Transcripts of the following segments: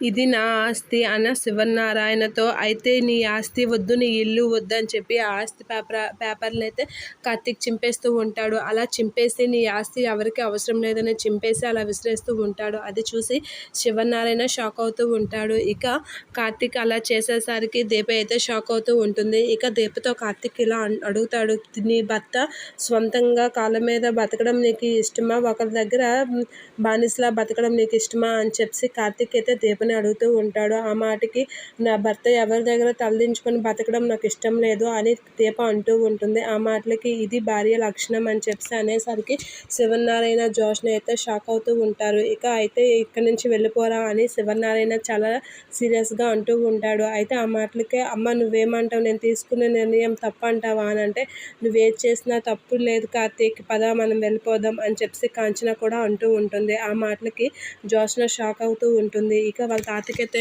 ఇది నా ఆస్తి అన్న శివనారాయణతో అయితే నీ ఆస్తి వద్దు నీ ఇల్లు వద్దు అని చెప్పి ఆ ఆస్తి పేపర్ పేపర్లు అయితే కార్తీక్ చింపేస్తూ ఉంటాడు. అలా చింపేసి నీ ఆస్తి ఎవరికి అవసరం లేదని చింపేసి అలా విసిరేస్తూ ఉంటాడు. అది చూసి శివనారాయణ షాక్ అవుతూ ఉంటాడు. ఇక కార్తీక్ అలా చేసేసరికి దీప అయితే షాక్ అవుతూ ఉంటుంది. ఇక దీపతో కార్తీక్ ఇలా అడుగుతాడు నీ భర్త స్వంతంగా కాళ్ళ మీద బతకడం నీకు ఇష్టమా? ఒకరి దగ్గర బానిసలా బతకడం నీకు ఇష్టమా? అని చెప్పి కార్తీక్ అయితే దీపని అడుగుతూ ఉంటాడు. ఆ మాటకి నా భర్త ఎవరి దగ్గర తలదించుకొని బతకడం నాకు ఇష్టం లేదు అని దీప అంటూ ఉంటుంది. ఆ మాటలకి ఇది భార్య లక్షణం అని చెప్పి అనేసరికి శివనారాయణ జోష్ని అయితే షాక్ అవుతూ ఉంటారు. ఇక అయితే ఇక్కడి నుంచి వెళ్ళిపోరా అని శివనారాయణ చాలా సీరియస్గా అంటూ ఉంటాడు. అయితే ఆ మాటలకే అమ్మ నువ్వేమంటావు? నేను తీసుకున్న నిర్ణయం తప్పు అంటావా? అని అంటే నువ్వేది చేసినా తప్పు లేదు కార్తీక్ పద మనం వెళ్ళిపోదాం అని చెప్పి కాంచన కూడా అంటూ ఉంటుంది. ఆ మాటలకి జోష్న షాక్ అవుతూ ఉంటుంది. ఇక వాళ్ళ తాతకైతే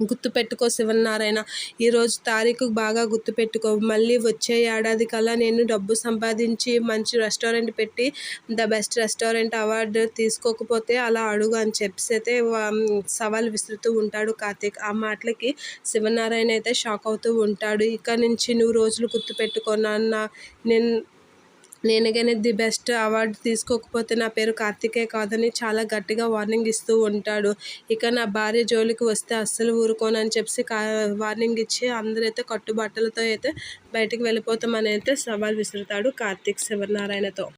గుర్తుపెట్టుకో శివనారాయణ ఈరోజు తారీఖు బాగా గుర్తుపెట్టుకో మళ్ళీ వచ్చే ఏడాది కల్లా నేను డబ్బు సంపాదించి మంచి రెస్టారెంట్ పెట్టి ద బెస్ట్ రెస్టారెంట్ అవార్డు తీసుకోకపోతే అలా అడుగు అని చెప్పి అయితే సవాల్ విసురుతూ ఉంటాడు కార్తీక్. ఆ మాటలకి శివనారాయణ అయితే షాక్ అవుతూ ఉంటాడు. ఇక నుంచి నువ్వు రోజులు గుర్తుపెట్టుకో నాన్న. నేను నేను కానీ ది బెస్ట్ అవార్డు తీసుకోకపోతే నా పేరు కార్తికే కాదని చాలా గట్టిగా వార్నింగ్ ఇస్తూ ఉంటాడు. ఇక నా భార్య జోలికి వస్తే అస్సలు ఊరుకోనని చెప్పి కా వార్నింగ్ ఇచ్చి అందరైతే కట్టుబట్టలతో అయితే బయటికి వెళ్ళిపోతామని అయితే సవాల్ విసురుతాడు కార్తీక్ శివనారాయణతో.